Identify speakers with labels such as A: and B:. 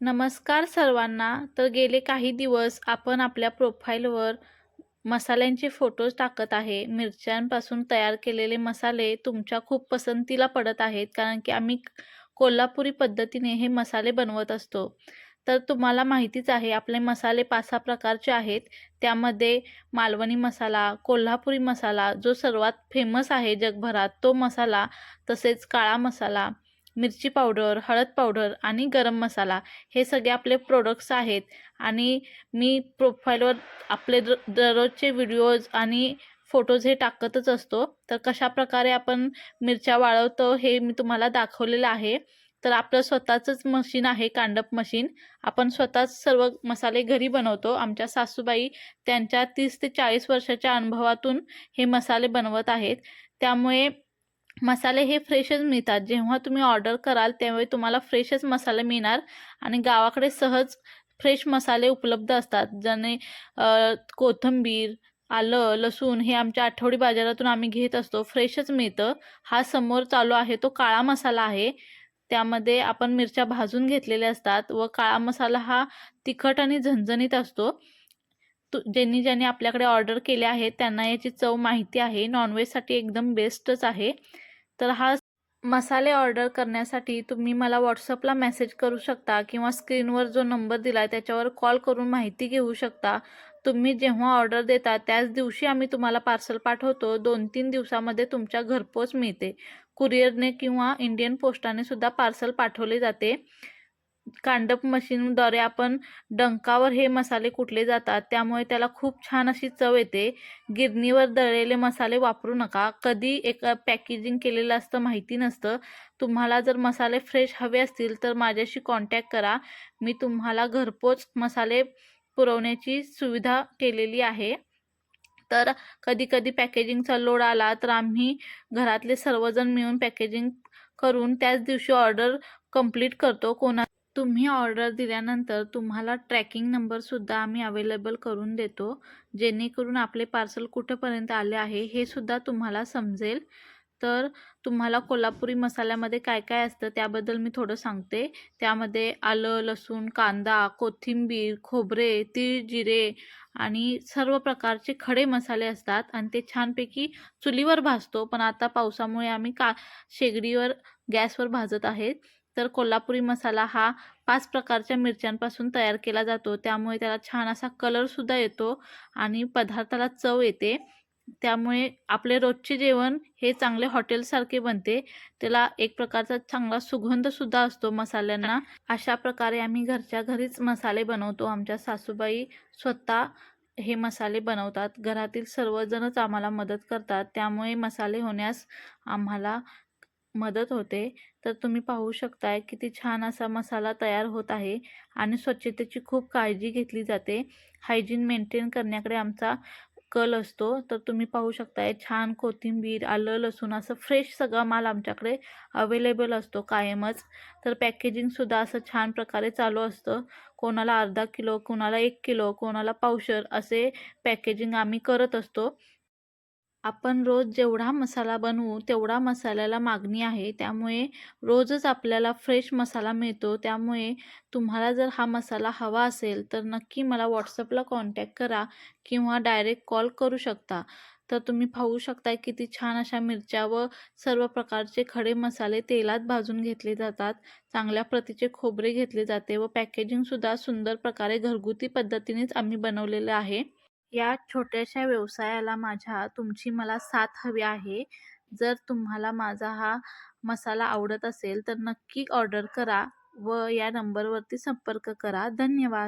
A: नमस्कार सर्वांना. तर गेले काही दिवस आपण आपल्या प्रोफाईलवर मसाल्यांचे फोटोज टाकत आहे. मिरच्यांपासून तयार केलेले मसाले तुमच्या खूप पसंतीला पडत आहेत कारण की आम्ही कोल्हापुरी पद्धतीने हे मसाले बनवत असतो. तर तुम्हाला माहितीच आहे आपले मसाले पाच सहा प्रकारचे आहेत. त्यामध्ये मालवणी मसाला कोल्हापुरी मसाला जो सर्वात फेमस आहे जगभरात तो मसाला तसेच काळा मसाला मिरची पावडर हळद पावडर आणि गरम मसाला हे सगळे आपले प्रोडक्ट्स आहेत. आणि मी प्रोफाईलवर आपले दर दररोजचे व्हिडिओज आणि फोटोज हे टाकतच असतो. तर कशा प्रकारे आपण मिरच्या वाळवतो हे मी तुम्हाला दाखवलेलं आहे. तर आपलं स्वतःचंच मशीन आहे कांडप मशीन आपण स्वतःच सर्व मसाले घरी बनवतो. आमच्या सासूबाई त्यांच्या तीस ते चाळीस वर्षाच्या अनुभवातून हे मसाले बनवत आहेत. त्यामुळे मसाले हे फ्रेशच मिळतात. जेव्हा तुम्ही ऑर्डर कराल त्यावेळी तुम्हाला फ्रेशच मसाले मिळणार आणि गावाकडे सहज फ्रेश मसाले उपलब्ध असतात. ज्याने कोथिंबीर आलं लसूण हे आमच्या आठवडी बाजारातून आम्ही घेत असतो. फ्रेशच मिळतं. हा समोर चालू आहे तो काळा मसाला आहे. त्यामध्ये आपण मिरच्या भाजून घेतलेल्या असतात व काळा मसाला हा तिखट आणि झणझणीत असतो. तू ज्यांनी ज्यांनी आपल्याकडे ऑर्डर केले आहे त्यांना याची चव माहिती आहे. नॉनव्हेजसाठी एकदम बेस्टच आहे. तर हा मसाले ऑर्डर करण्यासाठी तुम्ही मला व्हॉट्सअपला मेसेज करू शकता किंवा स्क्रीनवर जो नंबर दिला आहे त्याच्यावर कॉल करून माहिती घेऊ शकता. तुम्ही जेव्हा ऑर्डर देता त्याच दिवशी आम्ही तुम्हाला पार्सल पाठवतो. दोन तीन दिवसामध्ये तुमच्या घरपोच मिळते. कुरिअरने किंवा इंडियन पोस्टाने सुद्धा पार्सल पाठवले जाते. कांडप मशीनद्वारे आपण डंकावर हे मसाले कुटले जातात त्यामुळे त्याला खूप छान अशी चव येते. गिरणीवर दळलेले मसाले वापरू नका. कधी एक पॅकेजिंग केलेलं असतं माहिती नसतं. तुम्हाला जर मसाले फ्रेश हवे असतील तर माझ्याशी कॉन्टॅक्ट करा. मी तुम्हाला घरपोच मसाले पुरवण्याची सुविधा केलेली आहे. तर कधी कधी पॅकेजिंगचा लोड आला तर आम्ही घरातले सर्वजण मिळून पॅकेजिंग करून त्याच दिवशी ऑर्डर कंप्लीट करतो. कोणा तुम्ही ऑर्डर दिल्यानंतर तुम्हाला ट्रॅकिंग नंबरसुद्धा आम्ही अवेलेबल करून देतो. जेणेकरून आपले पार्सल कुठंपर्यंत आले आहे हे सुद्धा तुम्हाला समजेल. तर तुम्हाला कोल्हापुरी मसाल्यामध्ये काय काय असतं त्याबद्दल मी थोडं सांगते. त्यामध्ये आलं लसूण कांदा कोथिंबीर खोबरे तीळ जिरे आणि सर्व प्रकारचे खडे मसाले असतात आणि ते छानपैकी चुलीवर भाजतो. पण आता पावसामुळे आम्ही का शेगडीवर गॅसवर भाजत आहेत. तर कोल्हापुरी मसाला हा पाच प्रकारच्या मिरच्यांपासून तयार केला जातो. त्यामुळे त्याला छान असा कलरसुद्धा येतो आणि पदार्थाला चव येते. त्यामुळे आपले रोजचे जेवण हे चांगले हॉटेलसारखे बनते. त्याला एक प्रकारचा चांगला सुगंधसुद्धा असतो मसाल्यांना. अशा प्रकारे आम्ही घरच्या घरीच मसाले बनवतो. आमच्या सासूबाई स्वतः हे मसाले बनवतात. घरातील सर्वजणच आम्हाला मदत करतात. त्यामुळे मसाले होण्यास आम्हाला मदत होते. तर तुम्ही पाहू शकताय किती छान असा मसाला तयार होत आहे आणि स्वच्छतेची खूप काळजी घेतली जाते. हायजीन मेंटेन करण्याकडे आमचा कल असतो. तर तुम्ही पाहू शकताय छान कोथिंबीर आलं लसूण असं फ्रेश सगळा माल आमच्याकडे अवेलेबल असतो कायमच. तर पॅकेजिंगसुद्धा असं छान प्रकारे चालू असतं. कोणाला अर्धा किलो कोणाला एक किलो कोणाला पावशर असे पॅकेजिंग आम्ही करत असतो. आपण रोज जेवढा मसाला बनवू तेवढा मसाल्याला मागणी आहे. त्यामुळे रोजच आपल्याला फ्रेश मसाला मिळतो. त्यामुळे तुम्हाला जर हा मसाला हवा असेल तर नक्की मला व्हॉट्सअपला कॉन्टॅक्ट करा किंवा डायरेक्ट कॉल करू शकता. तर तुम्ही पाहू शकता किती छान अशा मिरच्या व सर्व प्रकारचे खडे मसाले तेलात भाजून घेतले जातात. चांगल्या प्रतीचे खोबरे घेतले जाते व पॅकेजिंगसुद्धा सुंदर प्रकारे घरगुती पद्धतीनेच आम्ही बनवलेलं आहे. या छोट्याशा व्यवसायाला माझ्या तुमची मला साथ हवी आहे. जर तुम्हाला माझा हा मसाला आवडत असेल तर नक्की ऑर्डर करा व या नंबरवरती संपर्क करा. धन्यवाद.